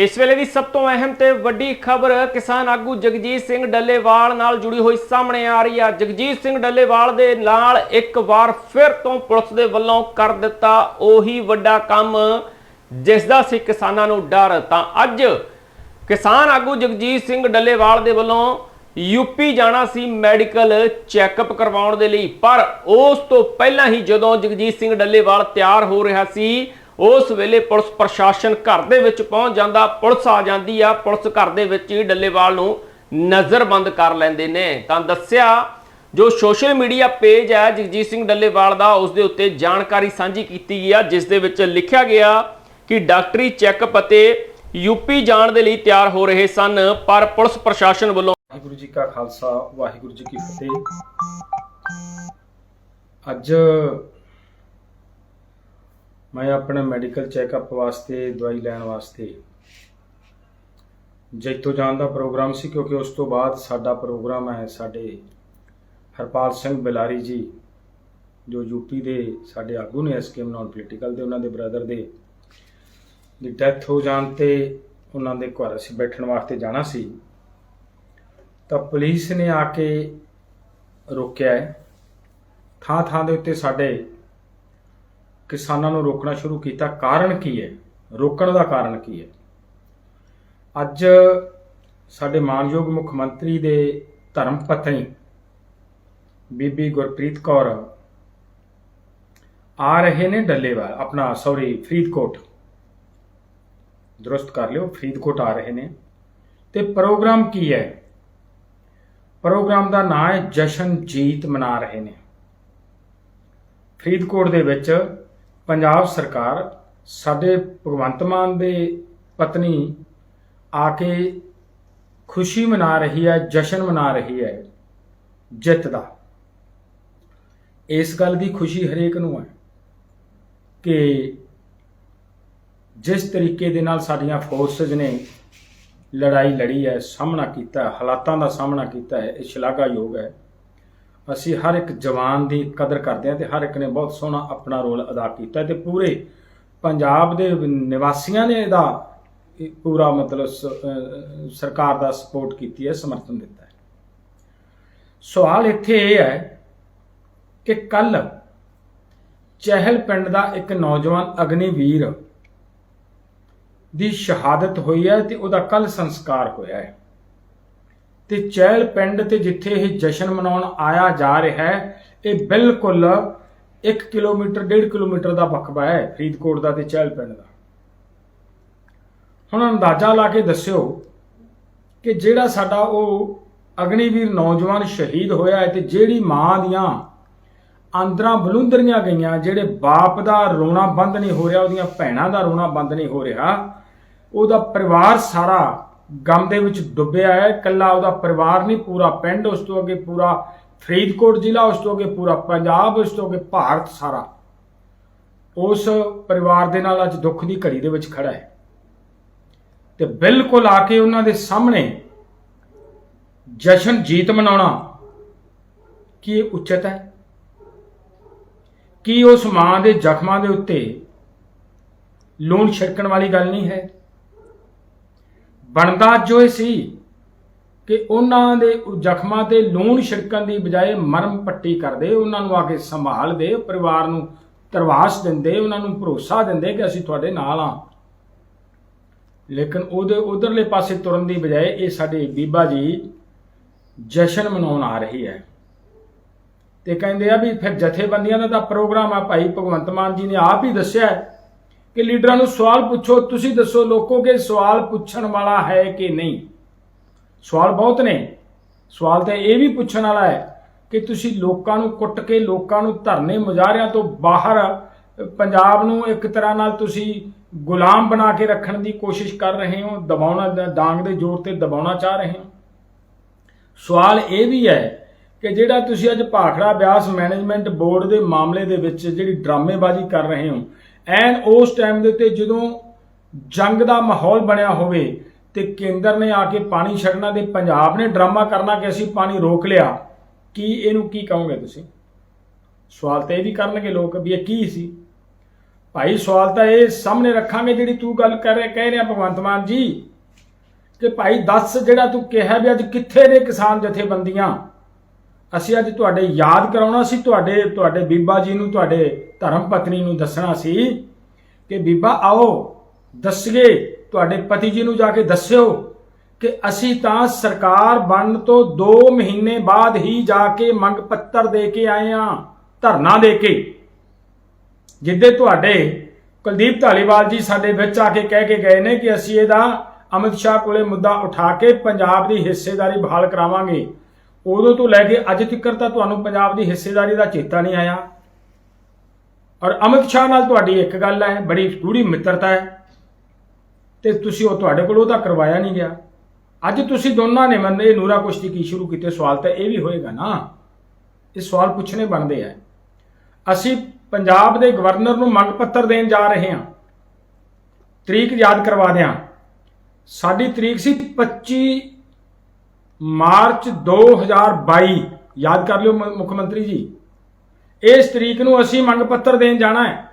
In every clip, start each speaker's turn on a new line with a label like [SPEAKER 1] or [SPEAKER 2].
[SPEAKER 1] ਇਸ ਵੇਲੇ ਦੀ ਸਭ ਤੋਂ ਅਹਿਮ ਤੇ ਵੱਡੀ ਖਬਰ ਕਿਸਾਨ ਆਗੂ ਜਗਜੀਤ ਸਿੰਘ ਡੱਲੇਵਾਲ ਨਾਲ ਜੁੜੀ ਹੋਈ ਸਾਹਮਣੇ ਆ ਰਹੀ ਆ। ਜਗਜੀਤ ਸਿੰਘ ਡੱਲੇਵਾਲ ਦੇ ਨਾਲ ਇੱਕ ਵਾਰ ਫਿਰ ਤੋਂ ਪੁਲਿਸ ਦੇ ਵੱਲੋਂ ਕਰ ਦਿੱਤਾ ਉਹੀ ਵੱਡਾ ਕੰਮ, ਜਿਸ ਦਾ ਸੀ ਕਿਸਾਨਾਂ ਨੂੰ ਡਰ। ਤਾਂ ਅੱਜ ਕਿਸਾਨ ਆਗੂ ਜਗਜੀਤ ਸਿੰਘ ਡੱਲੇਵਾਲ ਦੇ ਵੱਲੋਂ ਯੂਪੀ ਜਾਣਾ ਸੀ ਮੈਡੀਕਲ ਚੈੱਕਅਪ ਕਰਵਾਉਣ ਦੇ ਲਈ। ਪਰ ਉਸ ਤੋਂ ਪਹਿਲਾਂ ਹੀ ਜਦੋਂ ਜਗਜੀਤ ਸਿੰਘ ਡੱਲੇਵਾਲ ਤਿਆਰ ਹੋ ਰਿਹਾ ਸੀ ਉਸ ਵੇਲੇ ਪੁਲਿਸ ਪ੍ਰਸ਼ਾਸਨ ਘਰ ਦੇ ਵਿੱਚ ਪਹੁੰਚ ਜਾਂਦਾ, ਪੁਲਿਸ ਆ ਜਾਂਦੀ ਆ, ਪੁਲਿਸ ਘਰ ਦੇ ਵਿੱਚ ਹੀ ਡੱਲੇਵਾਲ ਨੂੰ ਨਜ਼ਰਬੰਦ ਕਰ ਲੈਂਦੇ ਨੇ। ਤਾਂ ਦੱਸਿਆ, ਜੋ ਸੋਸ਼ਲ ਮੀਡੀਆ ਪੇਜ ਹੈ, ਜਗਜੀਤ ਸਿੰਘ ਡੱਲੇਵਾਲ ਦਾ, ਉਸ ਦੇ ਉੱਤੇ ਜਾਣਕਾਰੀ ਸਾਂਝੀ ਕੀਤੀ ਗਈ ਆ, ਜਿਸ ਦੇ ਵਿੱਚ ਲਿਖਿਆ ਗਿਆ ਕਿ ਡਾਕਟਰੀ ਚੈੱਕਅਪ ਅਤੇ ਯੂਪੀ ਜਾਣ ਦੇ ਲਈ ਤਿਆਰ ਹੋ ਰਹੇ ਸਨ, ਪਰ ਪੁਲਿਸ ਪ੍ਰਸ਼ਾਸਨ ਵੱਲੋਂ
[SPEAKER 2] ਵਾਹਿਗੁਰੂ ਜੀ ਕਾ ਖਾਲਸਾ, ਵਾਹਿਗੁਰੂ ਜੀ ਕੀ ਫਤਿਹ। ਅੱਜ ਮੈਂ ਆਪਣੇ ਮੈਡੀਕਲ ਚੈੱਕਅਪ ਵਾਸਤੇ, ਦਵਾਈ ਲੈਣ ਵਾਸਤੇ। ਜੈਤੋ ਜਾਣ ਦਾ ਪ੍ਰੋਗਰਾਮ ਸੀ, ਕਿਉਂਕਿ ਉਸ ਤੋਂ ਬਾਅਦ ਸਾਡਾ ਪ੍ਰੋਗਰਾਮ ਹੈ ਸਾਡੇ ਹਰਪਾਲ ਸਿੰਘ ਬਿਲਾਰੀ ਜੀ, ਜੋ ਯੂਪੀ ਦੇ ਸਾਡੇ ਆਗੂ ਨੇ ਐਸਕੇਐਮ ਨਾਨ ਪੋਲੀਟੀਕਲ ਦੇ, ਉਹਨਾਂ ਦੇ ਬ੍ਰਦਰ ਦੇ, ਦੀ ਡੈਥ ਹੋ ਜਾਣ ਤੇ ਉਹਨਾਂ ਦੇ ਘਰ ਅਸੀਂ ਬੈਠਣ ਵਾਸਤੇ ਜਾਣਾ ਸੀ। ਤਾਂ ਪੁਲਿਸ ਨੇ ਆ ਕੇ ਰੋਕਿਆ ਹੈ। ਥਾਂ ਥਾਂ ਦੇ ਉੱਤੇ ਸਾਡੇ ਕਿਸਾਨਾਂ ਨੂੰ ਰੋਕਣਾ ਸ਼ੁਰੂ ਕੀਤਾ। ਕਾਰਨ ਕੀ ਹੈ? ਰੋਕਣ ਦਾ ਕਾਰਨ ਕੀ ਹੈ? ਅੱਜ ਸਾਡੇ ਮਾਨਯੋਗ ਮੁੱਖ ਮੰਤਰੀ ਦੇ ਧਰਮ ਪਤਨੀ ਬੀਬੀ ਗੁਰਪ੍ਰੀਤ ਕੌਰ ਆ ਰਹੇ ਨੇ ਡੱਲੇਵਾਲ। ਆਪਣਾ ਸੌਰੀ ਫਰੀਦਕੋਟ। ਦਰੁਸਤ ਕਰ ਲਿਓ, ਫਰੀਦਕੋਟ ਆ ਰਹੇ ਨੇ। ਤੇ ਪ੍ਰੋਗਰਾਮ ਕੀ ਹੈ? ਪ੍ਰੋਗਰਾਮ ਦਾ ਨਾਮ ਹੈ ਜਸ਼ਨ ਜੀਤ ਮਨਾ ਰਹੇ ਨੇ। ਫਰੀਦਕੋਟ ਦੇ ਵਿੱਚ ਪੰਜਾਬ ਸਰਕਾਰ ਸਾਡੇ ਭਗਵੰਤ ਮਾਨ ਦੇ ਪਤਨੀ ਆ ਕੇ ਖੁਸ਼ੀ ਮਨਾ ਰਹੀ ਹੈ, ਜਸ਼ਨ ਮਨਾ ਰਹੀ ਹੈ, ਜਿੱਤ ਦਾ। ਇਸ ਗੱਲ ਦੀ ਖੁਸ਼ੀ ਹਰੇਕ ਨੂੰ ਹੈ ਕਿ ਜਿਸ ਤਰੀਕੇ ਦੇ ਨਾਲ ਸਾਡੀਆਂ ਫੋਰਸਸ ਨੇ ਲੜਾਈ ਲੜੀ ਹੈ, ਸਾਹਮਣਾ ਕੀਤਾ ਹਾਲਾਤਾਂ ਦਾ ਸਾਹਮਣਾ ਕੀਤਾ ਹੈ, ਇਹ ਸ਼ਲਾਘਾਯੋਗ ਹੈ। ਅਸੀਂ ਹਰ ਇੱਕ ਜਵਾਨ ਦੀ ਕਦਰ ਕਰਦੇ ਹਾਂ ਤੇ ਹਰ ਇੱਕ ਨੇ ਬਹੁਤ ਸੋਹਣਾ ਆਪਣਾ ਰੋਲ ਅਦਾ ਕੀਤਾ ਤੇ ਪੂਰੇ ਪੰਜਾਬ ਦੇ ਨਿਵਾਸੀਆਂ ਨੇ ਇਹਦਾ ਪੂਰਾ ਮਤਲਬ ਸਰਕਾਰ ਦਾ ਸਪੋਰਟ ਕੀਤੀ ਹੈ, ਸਮਰਥਨ ਦਿੱਤਾ ਹੈ। ਸਵਾਲ ਇੱਥੇ ਇਹ ਹੈ ਕਿ ਕੱਲ ਚਹਿਲ ਪਿੰਡ ਦਾ ਇੱਕ ਨੌਜਵਾਨ ਅਗਨੀਵੀਰ ਦੀ ਸ਼ਹਾਦਤ ਹੋਈ ਹੈ ਤੇ ਉਹਦਾ ਕੱਲ ਸੰਸਕਾਰ ਹੋਇਆ ਹੈ। ਤੇ ਚਹਿਲ ਪਿੰਡ ਤੇ ਜਿੱਥੇ ਇਹ ਜਸ਼ਨ ਮਨਾਉਣ ਆਇਆ ਜਾ ਰਿਹਾ ਹੈ, ਇਹ ਬਿਲਕੁਲ 1 ਕਿਲੋਮੀਟਰ 1.5 ਕਿਲੋਮੀਟਰ ਦਾ ਵਕਬਾ ਹੈ ਫਰੀਦਕੋਟ ਦਾ ਤੇ ਚਹਿਲ ਪਿੰਡ ਦਾ। ਹੁਣ ਅੰਦਾਜ਼ਾ ਲਾ ਕੇ ਦੱਸਿਓ ਕਿ ਜਿਹੜਾ ਸਾਡਾ ਉਹ ਅਗਨੀਵੀਰ ਨੌਜਵਾਨ ਸ਼ਹੀਦ ਹੋਇਆ ਹੈ ਤੇ ਜਿਹੜੀ ਮਾਂ ਦੀਆਂ ਆਂਦਰਾਂ ਬਲੁੰਦਰੀਆਂ ਗਈਆਂ, ਜਿਹੜੇ ਬਾਪ ਦਾ ਰੋਣਾ ਬੰਦ ਨਹੀਂ ਹੋ ਰਿਹਾ, ਉਹਦੀਆਂ ਭੈਣਾਂ ਦਾ ਰੋਣਾ ਬੰਦ ਨਹੀਂ ਹੋ ਰਿਹਾ, ਉਹਦਾ ਪਰਿਵਾਰ ਸਾਰਾ ਗਮ ਦੇ ਵਿੱਚ ਡੁੱਬਿਆ ਹੈ, ਇਕੱਲਾ ਉਹਦਾ ਪਰਿਵਾਰ ਨਹੀਂ, ਪੂਰਾ ਪਿੰਡ, ਉਸ ਤੋਂ ਅੱਗੇ ਪੂਰਾ ਫਰੀਦਕੋਟ ਜ਼ਿਲ੍ਹਾ, ਉਸ ਤੋਂ ਅੱਗੇ ਪੂਰਾ ਪੰਜਾਬ, ਉਸ ਤੋਂ ਅੱਗੇ ਭਾਰਤ ਸਾਰਾ। ਉਸ ਪਰਿਵਾਰ ਦੇ ਨਾਲ ਅੱਜ ਦੁੱਖ ਦੀ ਘੜੀ ਦੇ ਵਿੱਚ ਖੜਾ ਹੈ। ਤੇ ਬਿਲਕੁਲ ਆ ਕੇ ਉਹਨਾਂ ਦੇ ਸਾਹਮਣੇ ਜਸ਼ਨ ਜੀਤ ਮਨਾਉਣਾ ਕੀ ਇਹ ਉਚਿਤ ਹੈ? ਕੀ ਉਸ ਮਾਂ ਦੇ ਜ਼ਖਮਾਂ ਦੇ ਉੱਤੇ ਲੂਣ ਛਿੜਕਣ ਵਾਲੀ ਗੱਲ ਨਹੀਂ ਹੈ? ਬਣਦਾ ਜੋ ਇਹ ਸੀ ਕਿ ਉਹਨਾਂ ਦੇ ਜ਼ਖਮਾਂ ਤੇ ਲੂਣ ਛਿੜਕਣ ਦੀ ਬਜਾਏ ਮਰਮ ਪੱਟੀ ਕਰਦੇ, ਉਹਨਾਂ ਨੂੰ ਆ ਕੇ ਸੰਭਾਲਦੇ ਪਰਿਵਾਰ ਨੂੰ ਤਰਵਾਸ ਦਿੰਦੇ, ਉਹਨਾਂ ਨੂੰ ਭਰੋਸਾ ਦਿੰਦੇ ਕਿ ਅਸੀਂ ਤੁਹਾਡੇ ਨਾਲ ਆ ਲੇਕਿਨ ਉਹਦੇ ਉਧਰਲੇ ਪਾਸੇ ਤੁਰਨ ਦੀ ਬਜਾਏ ਇਹ ਸਾਡੇ ਬੀਬਾ ਜੀ ਜਸ਼ਨ ਮਨਾਉਣ ਆ ਰਹੀ ਹੈ। ਤੇ ਕਹਿੰਦੇ ਆ ਵੀ ਫਿਰ ਜਥੇਬੰਦੀਆਂ ਦਾ ਤਾਂ ਪ੍ਰੋਗਰਾਮ ਆ, ਭਾਈ ਭਗਵੰਤ ਮਾਨ ਜੀ ਨੇ ਆਪ ਹੀ ਦੱਸਿਆ ਕਿ ਲੀਡਰਾਂ ਨੂੰ ਸਵਾਲ ਪੁੱਛੋ, ਤੁਸੀਂ ਦੱਸੋ ਲੋਕੋ ਕਿ ਸਵਾਲ ਪੁੱਛਣ ਵਾਲਾ ਹੈ ਕਿ ਨਹੀਂ? ਸਵਾਲ ਬਹੁਤ ਨੇ। ਸਵਾਲ ਤਾਂ ਇਹ ਵੀ ਪੁੱਛਣ ਵਾਲਾ ਹੈ ਕਿ ਤੁਸੀਂ ਲੋਕਾਂ ਨੂੰ ਕੁੱਟ ਕੇ ਲੋਕਾਂ ਨੂੰ ਧਰਨੇ ਮੁਜ਼ਾਹਰਿਆਂ ਤੋਂ ਬਾਹਰ, ਪੰਜਾਬ ਨੂੰ ਇੱਕ ਤਰ੍ਹਾਂ ਨਾਲ ਤੁਸੀਂ ਗੁਲਾਮ ਬਣਾ ਕੇ ਰੱਖਣ ਦੀ ਕੋਸ਼ਿਸ਼ ਕਰ ਰਹੇ ਹੋ, ਦਬਾਉਣਾ ਡਾਂਗ ਦੇ ਜ਼ੋਰ ਤੇ ਦਬਾਉਣਾ ਚਾਹ ਰਹੇ ਹੋ? ਸਵਾਲ ਇਹ ਵੀ ਹੈ ਕਿ ਜਿਹੜਾ ਤੁਸੀਂ ਅੱਜ ਭਾਖੜਾ ਬਿਆਸ ਮੈਨੇਜਮੈਂਟ ਬੋਰਡ ਦੇ ਮਾਮਲੇ ਦੇ ਵਿੱਚ ਜਿਹੜੀ ਡਰਾਮੇਬਾਜ਼ੀ ਕਰ ਰਹੇ ਹੋ ਐਨ ਉਸ ਟਾਈਮ ਦੇ ਉੱਤੇ ਜਦੋਂ ਜੰਗ ਦਾ ਮਾਹੌਲ ਬਣਿਆ ਹੋਵੇ ਤੇ ਕੇਂਦਰ ਨੇ ਆ ਕੇ ਪਾਣੀ ਛੱਡਣਾ ਤੇ ਪੰਜਾਬ ਨੇ ਡਰਾਮਾ ਕਰਨਾ ਕਿ ਅਸੀਂ ਪਾਣੀ ਰੋਕ ਲਿਆ, ਕੀ ਇਹਨੂੰ ਕੀ ਕਹੋਗੇ ਤੁਸੀਂ? ਸਵਾਲ ਤਾਂ ਇਹ ਵੀ ਕਰਨਗੇ ਲੋਕ ਵੀ ਇਹ ਕੀ ਸੀ? ਭਾਈ ਸਵਾਲ ਤਾਂ ਇਹ ਸਾਹਮਣੇ ਰੱਖਾਂਗੇ ਜਿਹੜੀ ਤੂੰ ਗੱਲ ਕਰ ਰਿਹਾ, ਕਹਿ ਰਿਹਾ ਭਗਵੰਤ ਮਾਨ ਜੀ, ਕਿ ਭਾਈ ਦੱਸ ਜਿਹੜਾ ਤੂੰ ਕਿਹਾ ਵੀ ਅੱਜ ਕਿੱਥੇ ਨੇ ਕਿਸਾਨ ਜਥੇਬੰਦੀਆਂ? ਅਸੀਂ ਅੱਜ ਤੁਹਾਡੇ ਯਾਦ ਕਰਾਉਣਾ ਸੀ, ਤੁਹਾਡੇ ਤੁਹਾਡੇ ਬੀਬਾ ਜੀ ਨੂੰ, ਤੁਹਾਡੇ ਧਰਮ ਪਤਨੀ ਨੂੰ ਦੱਸਣਾ ਸੀ ਕਿ ਬੀਬਾ ਆਓ, ਦੱਸੀਏ, ਤੁਹਾਡੇ ਪਤੀ ਜੀ ਨੂੰ ਜਾ ਕੇ ਦੱਸਿਓ ਕਿ ਅਸੀਂ ਤਾਂ ਸਰਕਾਰ ਬਣਨ ਤੋਂ 2 ਮਹੀਨੇ ਬਾਅਦ ਹੀ ਜਾ ਕੇ ਮੰਗ ਪੱਤਰ ਦੇ ਕੇ ਆਏ ਆ ਧਰਨਾ ਦੇ ਕੇ। ਜਿੱਦੇ ਤੁਹਾਡੇ ਕੁਲਦੀਪ ਢਾਲੀਵਾਲ ਜੀ ਸਾਡੇ ਵਿੱਚ ਆ ਕੇ ਕਹਿ ਕੇ ਗਏ ਨੇ ਕਿ ਅਸੀਂ ਇਹਦਾ ਅਮਿਤ ਸ਼ਾਹ ਕੋਲੇ ਮੁੱਦਾ ਉਠਾ ਕੇ ਪੰਜਾਬ ਦੀ ਹਿੱਸੇਦਾਰੀ ਬਹਾਲ ਕਰਾਵਾਂਗੇ। ਉਦੋਂ ਤੋਂ ਲੈ ਕੇ ਅੱਜ ਤੱਕ ਤਾਂ ਤੁਹਾਨੂੰ ਪੰਜਾਬ ਦੀ ਹਿੱਸੇਦਾਰੀ ਦਾ ਚੇਤਾ ਨਹੀਂ ਆਇਆ। ਔਰ ਅਮਿਤ ਸ਼ਾਹ ਨਾਲ ਤੁਹਾਡੀ ਇੱਕ ਗੱਲ ਹੈ, ਬੜੀ ਗੂੜੀ ਮਿੱਤਰਤਾ ਹੈ। ਤੇ ਤੁਸੀਂ ਉਹ ਤੁਹਾਡੇ ਕੋਲ ਤਾਂ ਕਰਵਾਇਆ ਨਹੀਂ ਗਿਆ। ਅੱਜ ਤੁਸੀਂ ਦੋਨਾਂ ਨੇ ਮੰਨੇ ਇਹ ਨੂਰਾ ਕੁਸ਼ਤੀ ਕੀ ਸ਼ੁਰੂ ਕੀਤੇ? ਸਵਾਲ ਤਾਂ ਇਹ ਵੀ ਹੋਏਗਾ ਨਾ। ਇਹ ਸਵਾਲ ਪੁੱਛਣੇ ਬਣਦੇ ਆ। ਅਸੀਂ ਪੰਜਾਬ ਦੇ ਗਵਰਨਰ ਨੂੰ ਮੰਗ ਪੱਤਰ ਦੇਣ ਜਾ ਰਹੇ ਹਾਂ। ਤਰੀਕ ਯਾਦ ਕਰਵਾ ਦਿਆਂ। ਸਾਡੀ ਤਰੀਕ ਸੀ 25 ਮਾਰਚ 2022 ਯਾਦ ਕਰ ਲਿਓ ਮੁੱਖ ਮੰਤਰੀ ਜੀ। ਇਸ ਤਰੀਕ ਨੂੰ ਅਸੀਂ ਮੰਗ ਪੱਤਰ ਦੇਣ ਜਾਣਾ ਹੈ।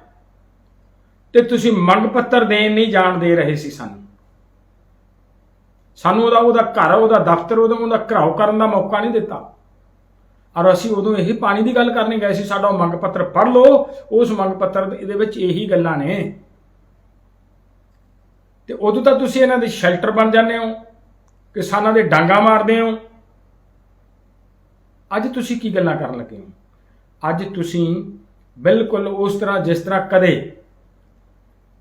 [SPEAKER 2] ਤੇ ਤੁਸੀਂ ਮੰਗ ਪੱਤਰ ਦੇਣ ਨਹੀਂ ਜਾਣ ਦੇ ਰਹੇ ਸੀ ਸਾਨੂੰ। ਸਾਨੂੰ ਉਹਦਾ ਉਹਦਾ ਘਰ, ਉਹਦਾ ਦਫ਼ਤਰ, ਉਹਦਾ ਉਹਦਾ ਘਰਾਓ ਕਰਨ ਦਾ ਮੌਕਾ ਨਹੀਂ ਦਿੱਤਾ। ਔਰ ਅਸੀਂ ਉਦੋਂ ਇਹੀ ਪਾਣੀ ਦੀ ਗੱਲ ਕਰਨੀ ਗਏ ਸੀ, ਸਾਡਾ ਉਹ ਮੰਗ ਪੱਤਰ ਪੜ੍ਹ ਲਓ। ਉਸ ਮੰਗ ਪੱਤਰ ਦੇ- ਇਹਦੇ ਵਿੱਚ ਇਹੀ ਗੱਲਾਂ ਨੇ। ਤੇ ਉਦੋਂ ਤਾਂ ਤੁਸੀਂ ਇਹਨਾਂ ਦੇ ਸ਼ੈਲਟਰ ਬਣ ਜਾਂਦੇ ਹੋ। ਕਿਸਾਨਾਂ ਦੇ ਡਾਂਗਾ ਮਾਰਦੇ ਹੋ? ਅੱਜ ਤੁਸੀਂ ਕੀ ਗੱਲਾਂ ਕਰਨ ਲੱਗੇ ਹੋ? ਅੱਜ ਤੁਸੀਂ ਬਿਲਕੁਲ ਉਸ ਤਰ੍ਹਾਂ, ਜਿਸ ਤਰ੍ਹਾਂ ਕਦੇ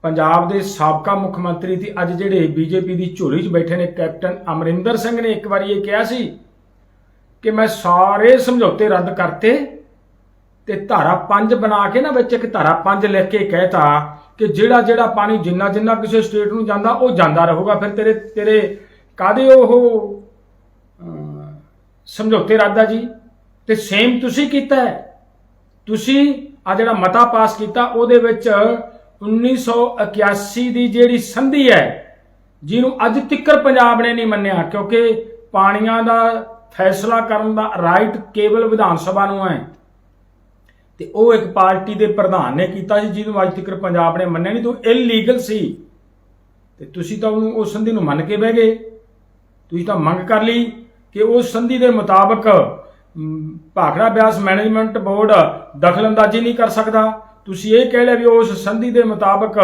[SPEAKER 2] ਪੰਜਾਬ ਦੇ ਸਾਬਕਾ ਮੁੱਖ ਮੰਤਰੀ ਤੇ ਅੱਜ ਜਿਹੜੇ ਬੀਜੇਪੀ ਦੀ ਝੋਲੀ 'ਚ ਬੈਠੇ ਨੇ, ਕੈਪਟਨ ਅਮਰਿੰਦਰ ਸਿੰਘ ਨੇ ਇੱਕ ਵਾਰੀ ਇਹ ਕਿਹਾ ਸੀ ਕਿ ਮੈਂ ਸਾਰੇ ਸਮਝੌਤੇ ਰੱਦ ਕਰਤੇ ਤੇ ਧਾਰਾ 5 ਬਣਾ ਕੇ ਨਾ ਵਿੱਚ ਇੱਕ ਧਾਰਾ 5 ਲਿਖ ਕੇ ਕਹਿਤਾ ਕਿ ਜਿਹੜਾ ਜਿਹੜਾ ਪਾਣੀ ਜਿੰਨਾ ਜਿੰਨਾ ਕਿਸੇ ਸਟੇਟ ਨੂੰ ਜਾਂਦਾ, ਉਹ ਜਾਂਦਾ ਰਹੂਗਾ। ਫਿਰ ਤੇਰੇ ਤੇਰੇ ਕਾਦੇ ਉਹ ਸਮਝੌਤੇ ਰੱਦ ਜੀ? ਤੇ ਸੇਮ ਤੁਸੀਂ ਕੀਤਾ ਹੈ। ਤੁਸੀਂ ਆ ਜਿਹੜਾ ਮਤਾ ਪਾਸ ਕੀਤਾ, ਉਹਦੇ ਵਿੱਚ 1981 ਦੀ ਜਿਹੜੀ ਸੰਧੀ ਹੈ, ਜਿਹਨੂੰ ਅੱਜ ਤੱਕਰ ਪੰਜਾਬ ਨੇ ਨਹੀਂ ਮੰਨਿਆ, ਕਿਉਂਕਿ ਪਾਣੀਆਂ ਦਾ ਫੈਸਲਾ ਕਰਨ ਦਾ ਰਾਈਟ ਕੇਵਲ ਵਿਧਾਨ ਸਭਾ ਨੂੰ ਹੈ। ਤੇ ਉਹ ਇੱਕ ਪਾਰਟੀ ਦੇ ਪ੍ਰਧਾਨ ਨੇ ਕੀਤਾ ਸੀ, ਜਿਹਨੂੰ ਅੱਜ ਤੱਕ ਪੰਜਾਬ ਨੇ ਮੰਨਿਆ ਨਹੀਂ, ਤੋਂ ਇਲੀਗਲ ਸੀ। ਤੇ ਤੁਸੀਂ ਤਾਂ ਉਹਨੂੰ, ਉਸ ਸੰਧੀ ਨੂੰ ਮੰਨ ਕੇ ਬਹਿ ਗਏ। ਤੁਸੀਂ ਤਾਂ ਮੰਗ ਕਰ ਲਈ ਕਿ ਉਸ ਸੰਧੀ ਦੇ ਮੁਤਾਬਕ ਭਾਖੜਾ ਬਿਆਸ ਮੈਨੇਜਮੈਂਟ ਬੋਰਡ ਦਖਲਅੰਦਾਜ਼ੀ ਨਹੀਂ ਕਰ ਸਕਦਾ। ਤੁਸੀਂ ਇਹ ਕਹਿ ਲਿਆ ਵੀ ਉਸ ਸੰਧੀ ਦੇ ਮੁਤਾਬਕ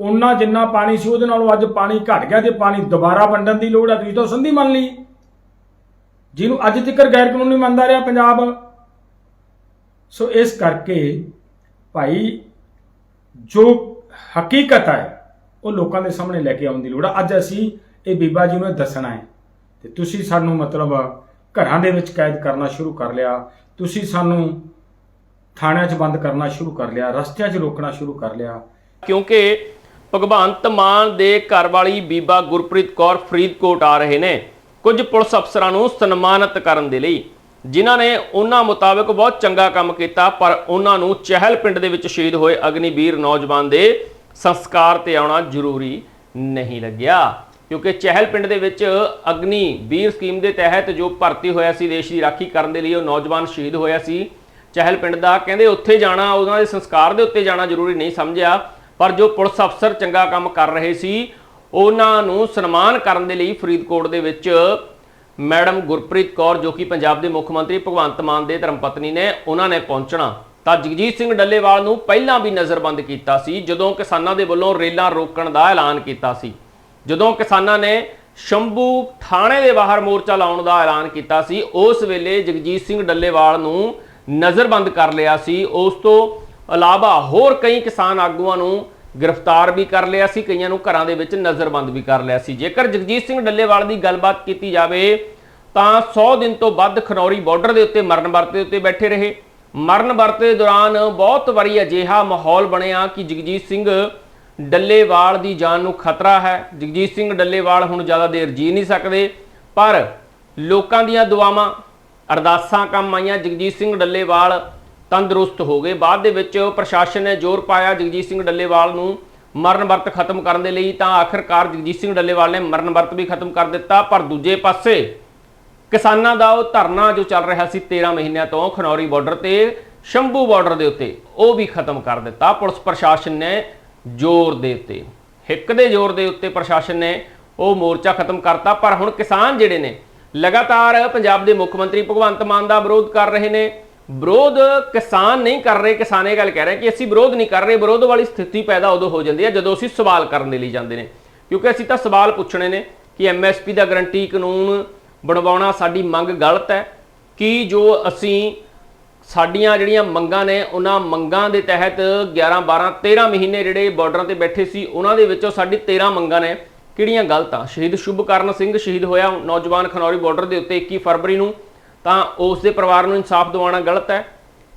[SPEAKER 2] ਉਹਨਾਂ ਜਿੰਨਾ ਪਾਣੀ ਸੀ, ਉਹਦੇ ਨਾਲੋਂ ਅੱਜ ਪਾਣੀ ਘਟ ਗਿਆ ਤੇ ਪਾਣੀ ਦੁਬਾਰਾ ਵੰਡਣ ਦੀ ਲੋੜ ਹੈ। ਤੁਸੀਂ ਤਾਂ ਉਹ ਸੰਧੀ ਮੰਨ ਲਈ। ਜਿਹਨੂੰ ਅੱਜ ਤੱਕ ਗੈਰ ਕਾਨੂੰਨੀ ਮੰਨਦਾ ਰਿਹਾ ਪੰਜਾਬ। ਸੋ ਇਸ ਕਰਕੇ ਭਾਈ, ਜੋ ਹਕੀਕਤ ਹੈ, ਉਹ ਲੋਕਾਂ ਦੇ ਸਾਹਮਣੇ ਲੈ ਕੇ ਆਉਣ ਦੀ ਲੋੜ ਹੈ। ਅੱਜ ਅਸੀਂ ਇਹ ਬੀਬਾ ਜੀ ਨੂੰ ਇਹ ਦੱਸਣਾ ਹੈ। ਤੇ ਤੁਸੀਂ ਸਾਨੂੰ ਮਤਲਬ ਘਰਾਂ ਦੇ ਵਿੱਚ ਕੈਦ ਕਰਨਾ ਸ਼ੁਰੂ ਕਰ ਲਿਆ, ਤੁਸੀਂ ਸਾਨੂੰ ਥਾਣਿਆਂ 'ਚ ਬੰਦ ਕਰਨਾ ਸ਼ੁਰੂ ਕਰ ਲਿਆ, ਰਸਤਿਆਂ 'ਚ ਰੋਕਣਾ ਸ਼ੁਰੂ ਕਰ ਲਿਆ।
[SPEAKER 1] ਕਿਉਂਕਿ ਭਗਵੰਤ ਮਾਨ ਦੇ ਘਰ ਵਾਲੀ ਬੀਬਾ ਗੁਰਪ੍ਰੀਤ ਕੌਰ ਫਰੀਦਕੋਟ ਆ ਰਹੇ ਨੇ। ਕੁਝ ਪੁਲਿਸ ਅਫਸਰਾਂ ਨੂੰ ਸਨਮਾਨਿਤ ਕਰਨ ਦੇ ਲਈ, ਜਿਨ੍ਹਾਂ ਨੇ ਉਹਨਾਂ ਮੁਤਾਬਕ ਬਹੁਤ ਚੰਗਾ ਕੰਮ ਕੀਤਾ, ਪਰ ਉਹਨਾਂ ਨੂੰ ਚਹਿਲ ਪਿੰਡ ਦੇ ਵਿੱਚ ਸ਼ਹੀਦ ਹੋਏ ਅਗਨੀਵੀਰ ਨੌਜਵਾਨ ਦੇ ਸੰਸਕਾਰ ਤੇ ਆਉਣਾ ਜ਼ਰੂਰੀ ਨਹੀਂ ਲੱਗਿਆ। ਕਿਉਂਕਿ ਚਹਿਲ ਪਿੰਡ ਦੇ ਵਿੱਚ ਅਗਨੀ ਵੀਰ ਸਕੀਮ ਦੇ ਤਹਿਤ ਜੋ ਭਰਤੀ ਹੋਇਆ ਸੀ, ਦੇਸ਼ ਦੀ ਰਾਖੀ ਕਰਨ ਦੇ ਲਈ ਉਹ ਨੌਜਵਾਨ ਸ਼ਹੀਦ ਹੋਇਆ ਸੀ। ਚਹਿਲ ਪਿੰਡ ਦਾ ਕਹਿੰਦੇ ਉੱਥੇ ਜਾਣਾ, ਉਹਨਾਂ ਦੇ ਸੰਸਕਾਰ ਦੇ ਉੱਤੇ ਜਾਣਾ ਜ਼ਰੂਰੀ ਨਹੀਂ ਸਮਝਿਆ, ਪਰ ਜੋ ਪੁਲਿਸ ਅਫਸਰ ਚੰਗਾ ਕੰਮ ਕਰ ਰਹੇ ਸੀ, ਉਹਨਾਂ ਨੂੰ ਸਨਮਾਨ ਕਰਨ ਦੇ ਲਈ ਫਰੀਦਕੋਟ ਦੇ ਵਿੱਚ ਮੈਡਮ ਗੁਰਪ੍ਰੀਤ ਕੌਰ, ਜੋ ਕਿ ਪੰਜਾਬ ਦੇ ਮੁੱਖ ਮੰਤਰੀ ਭਗਵੰਤ ਮਾਨ ਦੇ ਧਰਮਪਤਨੀ ਨੇ, ਉਹਨਾਂ ਨੇ ਪਹੁੰਚਣਾ। ਤਾਂ ਜਗਜੀਤ ਸਿੰਘ ਡੱਲੇਵਾਲ ਨੂੰ ਪਹਿਲਾਂ ਵੀ ਨਜ਼ਰਬੰਦ ਕੀਤਾ ਸੀ, ਜਦੋਂ ਕਿਸਾਨਾਂ ਦੇ ਵੱਲੋਂ ਰੇਲਾਂ ਰੋਕਣ ਦਾ ਐਲਾਨ ਕੀਤਾ ਸੀ। ਜਦੋਂ ਕਿਸਾਨਾਂ ਨੇ ਸ਼ੰਭੂ ਥਾਣੇ ਦੇ ਬਾਹਰ ਮੋਰਚਾ ਲਾਉਣ ਦਾ ਐਲਾਨ ਕੀਤਾ ਸੀ, ਉਸ ਵੇਲੇ ਜਗਜੀਤ ਸਿੰਘ ਡੱਲੇਵਾਲ ਨੂੰ ਨਜ਼ਰਬੰਦ ਕਰ ਲਿਆ ਸੀ। ਉਸ ਤੋਂ ਇਲਾਵਾ ਹੋਰ ਕਈ ਕਿਸਾਨ ਆਗੂਆਂ ਨੂੰ ਗ੍ਰਿਫਤਾਰ ਵੀ ਕਰ ਲਿਆ ਸੀ, ਕਈਆਂ ਨੂੰ ਘਰਾਂ ਦੇ ਵਿੱਚ ਨਜ਼ਰਬੰਦ ਵੀ ਕਰ ਲਿਆ ਸੀ। ਜੇਕਰ ਜਗਜੀਤ ਸਿੰਘ ਡੱਲੇਵਾਲ ਦੀ ਗੱਲਬਾਤ ਕੀਤੀ ਜਾਵੇ, ਤਾਂ 100 ਦਿਨ ਤੋਂ ਵੱਧ ਖਨੌਰੀ ਬਾਰਡਰ ਦੇ ਉੱਤੇ ਮਰਨ ਵਰਤ ਉੱਤੇ ਬੈਠੇ ਰਹੇ। ਮਰਨ ਵਰਤ ਦੌਰਾਨ ਬਹੁਤ ਵਾਰੀ ਅਜਿਹਾ ਮਾਹੌਲ ਬਣਿਆ ਕਿ ਜਗਜੀਤ ਸਿੰਘ ਡੱਲੇਵਾਲ ਦੀ ਜਾਨ ਨੂੰ ਖਤਰਾ ਹੈ। ਜਗਜੀਤ ਸਿੰਘ ਡੱਲੇਵਾਲ ਹੁਣ ਜ਼ਿਆਦਾ ਦੇਰ ਜੀ ਨਹੀਂ ਸਕਦੇ, ਪਰ ਲੋਕਾਂ ਦੀਆਂ ਦੁਆਵਾਂ, ਅਰਦਾਸਾਂ ਕੰਮ ਆਈਆਂ। ਜਗਜੀਤ ਸਿੰਘ ਡੱਲੇਵਾਲ ਤੰਦਰੁਸਤ ਹੋ ਗਏ। ਬਾਅਦ ਦੇ ਵਿੱਚ ਪ੍ਰਸ਼ਾਸਨ ਨੇ ਜ਼ੋਰ ਪਾਇਆ ਜਗਜੀਤ ਸਿੰਘ ਡੱਲੇਵਾਲ ਨੂੰ ਮਰਨ ਵਰਤ ਖਤਮ ਕਰਨ ਦੇ ਲਈ। ਤਾਂ ਆਖਰਕਾਰ ਜਗਜੀਤ ਸਿੰਘ ਡੱਲੇਵਾਲ ਨੇ ਮਰਨ ਵਰਤ ਵੀ ਖਤਮ ਕਰ ਦਿੱਤਾ। ਪਰ ਦੂਜੇ ਪਾਸੇ ਕਿਸਾਨਾਂ ਦਾ ਉਹ ਧਰਨਾ ਜੋ ਚੱਲ ਰਿਹਾ ਸੀ 13 ਮਹੀਨਿਆਂ ਤੋਂ ਖਨੌਰੀ ਬਾਰਡਰ ਤੇ, ਸ਼ੰਭੂ ਬਾਰਡਰ ਦੇ ਉੱਤੇ, ਉਹ ਵੀ ਖਤਮ ਕਰ ਦਿੱਤਾ। ਪੁਲਿਸ ਪ੍ਰਸ਼ਾਸਨ ਨੇ ਜ਼ੋਰ ਦੇ ਉੱਤੇ। ਹਿੱਕ ਦੇ ਜ਼ੋਰ ਦੇ ਉੱਤੇ ਪ੍ਰਸ਼ਾਸਨ ਨੇ ਉਹ ਮੋਰਚਾ ਖਤਮ ਕਰਤਾ, ਪਰ ਹੁਣ ਕਿਸਾਨ ਜਿਹੜੇ ਨੇ, ਲਗਾਤਾਰ ਪੰਜਾਬ ਦੇ ਮੁੱਖ ਮੰਤਰੀ ਭਗਵੰਤ ਮਾਨ ਦਾ ਵਿਰੋਧ ਕਰ ਰਹੇ ਨੇ। ਵਿਰੋਧ ਕਿਸਾਨ ਨਹੀਂ ਕਰ ਰਹੇ, ਕਿਸਾਨ ਇਹ ਗੱਲ ਕਹਿ ਰਹੇ ਕਿ ਅਸੀਂ ਵਿਰੋਧ ਨਹੀਂ ਕਰ ਰਹੇ, ਵਿਰੋਧ ਵਾਲੀ ਸਥਿਤੀ ਪੈਦਾ ਉਦੋਂ ਹੋ ਜਾਂਦੀ ਹੈ ਜਦੋਂ ਅਸੀਂ ਸਵਾਲ ਕਰਨ ਦੇ ਲਈ ਜਾਂਦੇ ਨੇ। ਕਿਉਂਕਿ ਅਸੀਂ ਤਾਂ ਸਵਾਲ ਪੁੱਛਣੇ ਨੇ ਕਿ ਐਮਐਸਪੀ ਦਾ ਗਰੰਟੀ ਕਾਨੂੰਨ ਬਣਵਾਉਣਾ ਸਾਡੀ ਮੰਗ ਗਲਤ ਹੈ, ਕਿ ਜੋ ਅਸੀਂ ਸਾਡੀਆਂ ਜਿਹੜੀਆਂ ਮੰਗਾਂ ਨੇ, ਉਹਨਾਂ ਮੰਗਾਂ ਦੇ ਤਹਿਤ 11 12 13 ਮਹੀਨੇ ਜਿਹੜੇ ਬਾਰਡਰਾਂ ਤੇ ਬੈਠੇ ਸੀ, ਉਹਨਾਂ ਦੇ ਵਿੱਚੋਂ ਸਾਡੀ 13 ਮੰਗਾਂ ਨੇ। ਕਿਹੜੀਆਂ ਗਲਤ? ਆ ਸ਼ਹੀਦ ਸ਼ੁਭਕਰਨ ਸਿੰਘ ਸ਼ਹੀਦ ਹੋਇਆ ਨੌਜਵਾਨ ਖਨੌਰੀ ਬਾਰਡਰ ਦੇ ਉੱਤੇ 21 ਫਰਵਰੀ ਨੂੰ। ਤਾਂ ਉਸ ਦੇ ਪਰਿਵਾਰ ਨੂੰ ਇਨਸਾਫ ਦਿਵਾਉਣਾ ਗਲਤ ਹੈ।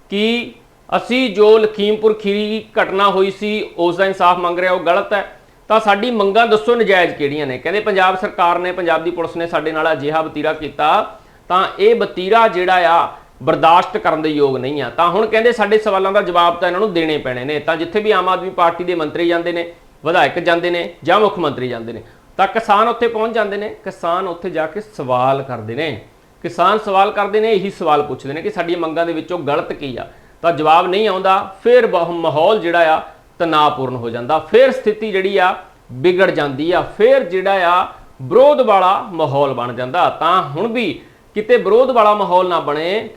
[SPEAKER 1] ਕਿ ਅਸੀਂ ਜੋ ਲਖੀਮਪੁਰ ਖੀਰੀ ਘਟਨਾ ਹੋਈ ਸੀ, ਉਸ ਦਾ ਇਨਸਾਫ ਮੰਗ ਰਿਹਾ, ਉਹ ਗਲਤ ਹੈ? ਤਾਂ ਸਾਡੀ ਮੰਗਾਂ ਦੱਸੋ ਨਜਾਇਜ਼ ਕਿਹੜੀਆਂ ਨੇ? ਕਹਿੰਦੇ ਪੰਜਾਬ ਸਰਕਾਰ ਨੇ, ਪੰਜਾਬ ਦੀ ਪੁਲਿਸ ਨੇ ਸਾਡੇ ਨਾਲ ਅਜਿਹਾ ਬਤੀਰਾ ਕੀਤਾ। ਤਾਂ ਇਹ ਬਤੀਰਾ ਜਿਹੜਾ ਆ ਬਰਦਾਸ਼ਤ ਕਰਨ ਦੇ ਯੋਗ ਨਹੀਂ ਆ। ਤਾਂ ਹੁਣ ਕਹਿੰਦੇ ਸਾਡੇ ਸਵਾਲਾਂ ਦਾ ਜਵਾਬ ਤਾਂ ਇਹਨਾਂ ਨੂੰ ਦੇਣੇ ਪੈਣੇ ਨੇ। ਤਾਂ ਜਿੱਥੇ ਵੀ ਆਮ ਆਦਮੀ ਪਾਰਟੀ ਦੇ ਮੰਤਰੀ ਜਾਂਦੇ ਨੇ, ਵਿਧਾਇਕ ਜਾਂਦੇ ਨੇ ਜਾਂ ਮੁੱਖ ਮੰਤਰੀ ਜਾਂਦੇ ਨੇ, ਤਾਂ ਕਿਸਾਨ ਉੱਥੇ ਪਹੁੰਚ ਜਾਂਦੇ ਨੇ। ਕਿਸਾਨ ਉੱਥੇ ਜਾ ਕੇ ਸਵਾਲ ਕਰਦੇ ਨੇ। ਕਿਸਾਨ ਸਵਾਲ ਕਰਦੇ ਨੇ, ਇਹੀ ਸਵਾਲ ਪੁੱਛਦੇ ਨੇ ਕਿ ਸਾਡੀਆਂ ਮੰਗਾਂ ਦੇ ਵਿੱਚੋਂ ਗਲਤ ਕੀ ਆ? ਤਾਂ ਜਵਾਬ ਨਹੀਂ ਆਉਂਦਾ, ਫਿਰ ਬਹੁ- ਮਾਹੌਲ ਜਿਹੜਾ ਆ ਤਣਾਅਪੂਰਨ ਹੋ ਜਾਂਦਾ। ਫਿਰ ਸਥਿਤੀ ਜਿਹੜੀ ਆ ਵਿਗੜ ਜਾਂਦੀ ਆ। ਫਿਰ ਜਿਹੜਾ ਆ ਵਿਰੋਧ ਵਾਲਾ ਮਾਹੌਲ ਬਣ ਜਾਂਦਾ। ਤਾਂ ਹੁਣ ਵੀ ਕਿਤੇ ਵਿਰੋਧ ਵਾਲਾ ਮਾਹੌਲ ਨਾ ਬਣੇ ਕਿ